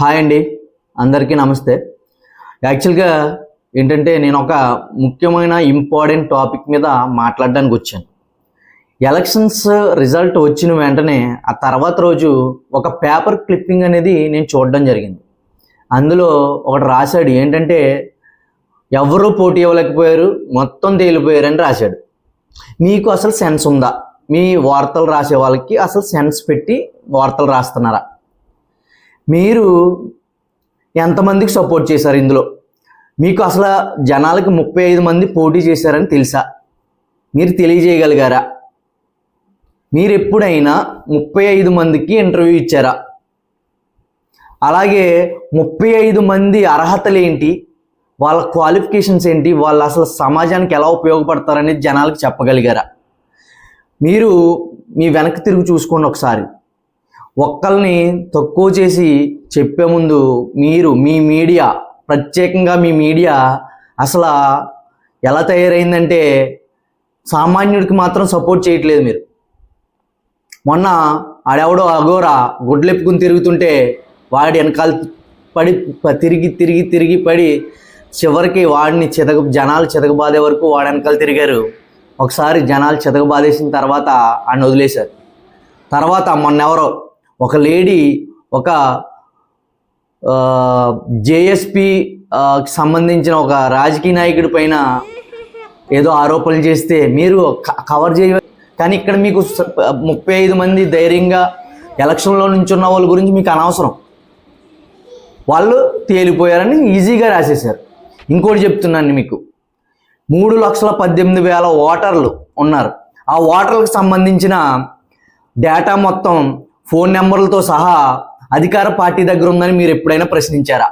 Hi అండి. అందరికీ నమస్తే. యాక్చువల్గా ఏంటంటే నేను ఒక ముఖ్యమైన ఇంపార్టెంట్ టాపిక్ మీద మాట్లాడడానికి వచ్చాను. ఎలక్షన్స్ రిజల్ట్ వచ్చిన వెంటనే ఆ తర్వాత రోజు ఒక పేపర్ క్లిప్పింగ్ అనేది నేను చూడడం జరిగింది. అందులో ఒకటి రాశాడు ఏంటంటే ఎవరు పోటీ ఇవ్వలేకపోయారు మొత్తం తేలిపోయారని రాశాడు. మీకు అసలు సెన్స్ ఉందా? మీ వార్తలు రాసే వాళ్ళకి అసలు సెన్స్ పెట్టి వార్తలు రాస్తున్నారా? మీరు ఎంతమందికి సపోర్ట్ చేశారు ఇందులో? మీకు అసలు జనాలకి ముప్పై ఐదు మంది పోటీ చేశారని తెలుసా? మీరు తెలియజేయగలిగారా? మీరు ఎప్పుడైనా ముప్పై ఐదు మందికి ఇంటర్వ్యూ ఇచ్చారా? అలాగే ముప్పై ఐదు మంది అర్హతలు ఏంటి? వాళ్ళ క్వాలిఫికేషన్స్ ఏంటి? వాళ్ళు అసలు సమాజానికి ఎలా ఉపయోగపడతారనేది జనాలకు చెప్పగలిగారా? మీరు మీ వెనక్కి తిరిగి చూసుకోండి ఒకసారి. ఒక్కల్ని తక్కువ చేసి చెప్పే ముందు మీరు మీ మీడియా ప్రత్యేకంగా మీ మీడియా అసలు ఎలా తయారైందంటే సామాన్యుడికి మాత్రం సపోర్ట్ చేయట్లేదు మీరు. మొన్న ఆడెవడో అఘోరా గుడ్లెప్పుకుని తిరుగుతుంటే వాడి వెనకాల పడి తిరిగి తిరిగి తిరిగి పడి చివరికి వాడిని చితక జనాలు చితకబాదే వరకు వాడి వెనకాల తిరిగారు. ఒకసారి జనాలు చితకబాదేసిన తర్వాత ఆయన వదిలేశారు. తర్వాత మొన్నెవరో ఒక లేడీ ఒక జేఎస్పి సంబంధించిన ఒక రాజకీయ నాయకుడి పైన ఏదో ఆరోపణలు చేస్తే మీరు క- కవర్ చేయ కానీ ఇక్కడ మీకు ముప్పై ఐదు మంది ధైర్యంగా ఎలక్షన్లో ఉన్న వాళ్ళ గురించి మీకు అనవసరం. వాళ్ళు తేలిపోయారని ఈజీగా రాసేశారు. ఇంకోటి చెప్తున్నాను మీకు. మూడు లక్షల పద్దెనిమిది వేల ఓటర్లు ఉన్నారు. ఆ ఓటర్లకు సంబంధించిన డేటా మొత్తం ఫోన్ నెంబర్లతో సహా అధికార పార్టీ దగ్గర ఉందని మీరు ఎప్పుడైనా ప్రశ్నించారా?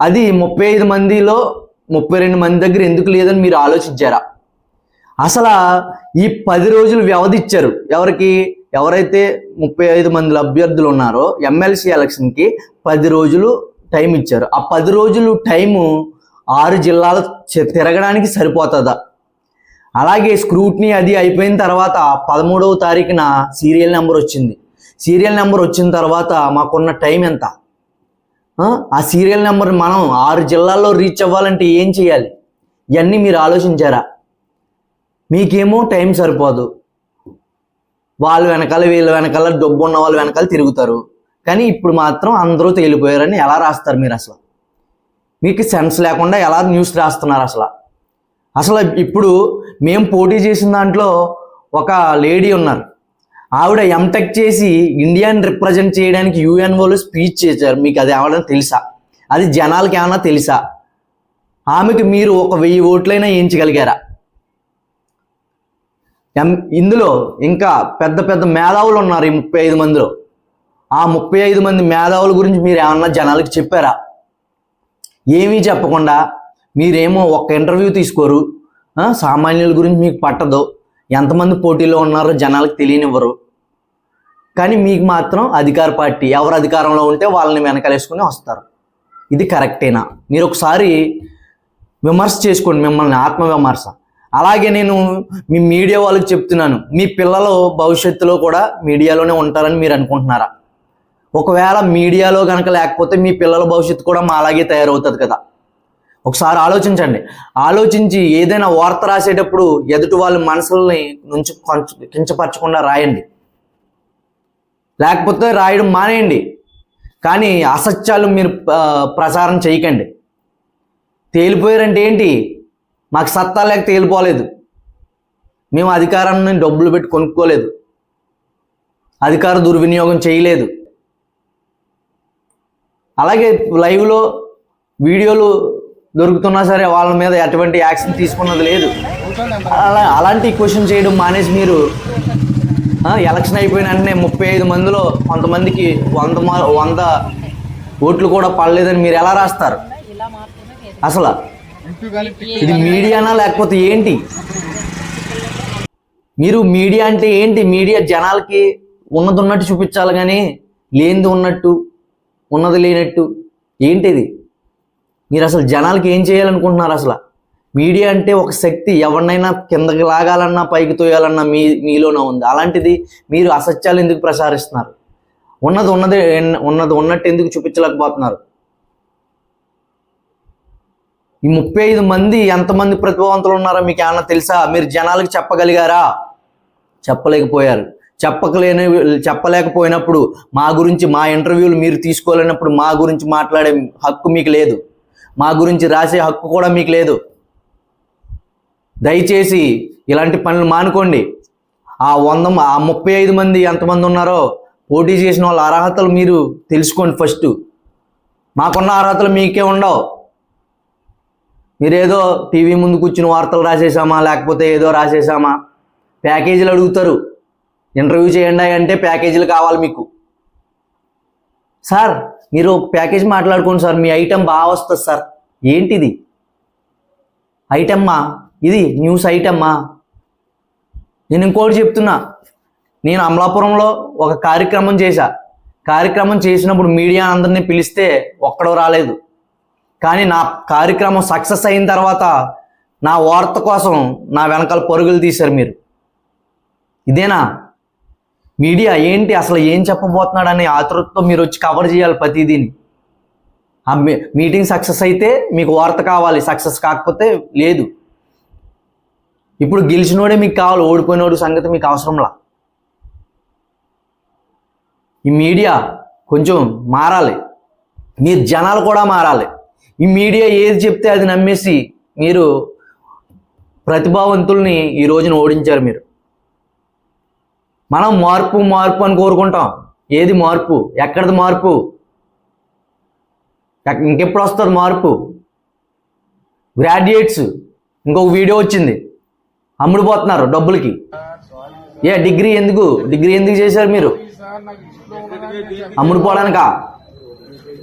అది ముప్పై ఐదు మందిలో ముప్పై రెండు మంది దగ్గర ఎందుకు లేదని మీరు ఆలోచించారా? అసలు ఈ పది రోజులు వ్యవధి ఇచ్చారు. ఎవరికి? ఎవరైతే ముప్పై ఐదు మంది అభ్యర్థులు ఉన్నారో ఎమ్మెల్సీ ఎలక్షన్కి పది రోజులు టైం ఇచ్చారు. ఆ పది రోజులు టైము ఆరు జిల్లాలు తిరగడానికి సరిపోతుందా? అలాగే స్క్రూట్నీ అది అయిపోయిన తర్వాత పదమూడవ తారీఖున సీరియల్ నెంబర్ వచ్చింది. సీరియల్ నెంబర్ వచ్చిన తర్వాత మాకున్న టైం ఎంత? ఆ? సీరియల్ నెంబర్ మనం ఆరు జిల్లాల్లో రీచ్ అవ్వాలంటే ఏం చేయాలి? ఇవన్నీ మీరు ఆలోచించారా? మీకేమో టైం సరిపోదు. వాళ్ళ వెనకాల వీళ్ళ వెనకాల డబ్బు ఉన్న వాళ్ళు వెనకాల తిరుగుతారు. కానీ ఇప్పుడు మాత్రం అందరూ తేలిపోయారని ఎలా రాస్తారు మీరు అసలు? మీకు సెన్స్ లేకుండా ఎలా న్యూస్ రాస్తున్నారు అసలు? అసలు ఇప్పుడు మేము పోటీ చేసిన దాంట్లో ఒక లేడీ ఉన్నారు. ఆవిడ ఎంటెక్ చేసి ఇండియాని రిప్రజెంట్ చేయడానికి యుఎన్ స్పీచ్ చేశారు. మీకు అది ఏమన్నా తెలుసా? అది జనాలకి ఏమైనా తెలుసా? ఆమెకు మీరు ఒక వెయ్యి ఓట్లైనా వేయించగలిగారా ఎం ఇందులో ఇంకా పెద్ద పెద్ద మేధావులు ఉన్నారు ఈ ముప్పై ఐదు మందిలో. ఆ ముప్పై ఐదు మంది మేధావుల గురించి మీరు ఏమన్నా జనాలకి చెప్పారా? ఏమీ చెప్పకుండా మీరేమో ఒక్క ఇంటర్వ్యూ తీసుకోరు. సామాన్యుల గురించి మీకు పట్టదు. ఎంతమంది పోటీలో ఉన్నారో జనాలకు తెలియనివ్వరు. కానీ మీకు మాత్రం అధికార పార్టీ ఎవరు అధికారంలో ఉంటే వాళ్ళని వెనకలేసుకుని వస్తారు. ఇది కరెక్టేనా మీరు ఒకసారి విమర్శ చేసుకోండి మిమ్మల్ని ఆత్మ విమర్శ అలాగే నేను మీ మీడియా వాళ్ళకి చెప్తున్నాను మీ పిల్లలు భవిష్యత్తులో కూడా మీడియాలోనే ఉంటారని మీరు అనుకుంటున్నారా? ఒకవేళ మీడియాలో కనుక లేకపోతే మీ పిల్లల భవిష్యత్తు కూడా మా అలాగే తయారవుతుంది కదా. ఒకసారి ఆలోచించండి. ఆలోచించి ఏదైనా వార్త రాసేటప్పుడు ఎదుటి వాళ్ళ మనసుల్ని నుంచి కొంచెం కించపరచకుండా రాయండి. లేకపోతే రాయడం మానేయండి. కానీ అసత్యాలు మీరు ప్రచారం చేయకండి. తేలిపోయారంటే ఏంటి? మాకు సత్తా లేక తేలిపోలేదు. మేము అధికారాన్ని డబ్బులు పెట్టి కొనుక్కోలేదు. అధికార దుర్వినియోగం చేయలేదు. అలాగే లైవ్లో వీడియోలు దొరుకుతున్నా సరే వాళ్ళ మీద ఎటువంటి యాక్షన్ తీసుకున్నది లేదు. అలా అలాంటి క్వశ్చన్ చేయడం మానేసి మీరు ఎలక్షన్ అయిపోయిన వెంటనే ముప్పై ఐదు మందిలో కొంతమందికి వంద మా వంద ఓట్లు కూడా పడలేదని మీరు ఎలా రాస్తారు? అసలు? ఇది మీడియానా లేకపోతే ఏంటి? మీరు మీడియా అంటే ఏంటి? మీడియా జనాలకి ఉన్నది ఉన్నట్టు చూపించాలి కానీ లేనిది ఉన్నట్టు ఉన్నది లేనట్టు ఏంటిది? మీరు అసలు జనాలకి ఏం చేయాలనుకుంటున్నారు అసలు? మీడియా అంటే ఒక శక్తి ఎవరినైనా కిందకి లాగాలన్నా పైకి తోయాలన్నా మీ మీలోనే ఉంది. అలాంటిది మీరు అసత్యాలు ఎందుకు ప్రసారిస్తున్నారు? ఉన్నది ఉన్నది ఉన్నది ఉన్నట్టు ఎందుకు చూపించలేకపోతున్నారు? ఈ ముప్పై ఐదు మంది ఎంతమంది ప్రతిభావంతులు ఉన్నారో మీకు ఏమన్నా తెలుసా? మీరు జనాలకు చెప్పగలిగారా? చెప్పలేకపోయారు. చెప్పకలేని చెప్పలేకపోయినప్పుడు మా గురించి మా ఇంటర్వ్యూలు మీరు తీసుకోలేనప్పుడు మా గురించి మాట్లాడే హక్కు మీకు లేదు. మా గురించి రాసే హక్కు కూడా మీకు లేదు. దయచేసి ఇలాంటి పనులు మానుకోండి. ఆ వంద ఆ ముప్పై ఐదు మంది ఎంతమంది ఉన్నారో పోటీ చేసిన వాళ్ళ అర్హతలు మీరు తెలుసుకోండి ఫస్ట్. మాకున్న అర్హతలు మీకే ఉండవు. మీరేదో టీవీ ముందు కూర్చుని వార్తలు రాసేసామా లేకపోతే ఏదో రాసేసామా ప్యాకేజీలు అడుగుతారు. ఇంటర్వ్యూ చేయండి అంటే ప్యాకేజీలు కావాలి మీకు. సార్ మీరు ఒక ప్యాకేజ్ మాట్లాడుకోండి సార్ మీ ఐటెం బాగా వస్తుంది సార్. ఏంటిది? ఐటమ్మా? ఇది న్యూస్ ఐటమ్మా? నేను ఇంకోటి చెప్తున్నా. నేను అమలాపురంలో ఒక కార్యక్రమం చేశా. కార్యక్రమం చేసినప్పుడు మీడియా అందరినీ పిలిస్తే ఒక్కడో రాలేదు. కానీ నా కార్యక్రమం సక్సెస్ అయిన తర్వాత నా వార్త కోసం నా వెనకాల పరుగులు తీశారు మీరు. ఇదేనా? మీడియా ఏంటి అసలు ఏం చెప్పబోతున్నాడని ఆతృతతో మీరు వచ్చి కవర్ చేయాలి ప్రతిదీని. ఆ మీ- మీటింగ్ సక్సెస్ అయితే మీకు వార్త కావాలి సక్సెస్ కాకపోతే లేదు. ఇప్పుడు గెలిచినోడే మీకు కావాలి ఓడిపోయినోడు సంగతి మీకు అవసరంలా. ఈ మీడియా కొంచెం మారాలి. మీరు జనాలు కూడా మారాలి. ఈ మీడియా ఏది చెప్తే అది నమ్మేసి మీరు ప్రతిభావంతుల్ని ఈ రోజున ఓడించారు మీరు. మనం మార్పు మార్పు అని కోరుకుంటాం. ఏది మార్పు? ఎక్కడిది మార్పు? ఇంకెప్పుడు వస్తుంది మార్పు? గ్రాడ్యుయేట్స్. ఇంకొక వీడియో వచ్చింది. అమ్ముడుపోతున్నారు డబ్బులకి. ఏ డిగ్రీ ఎందుకు? డిగ్రీ ఎందుకు చేశారు మీరు? అమ్ముడుపోవడానికా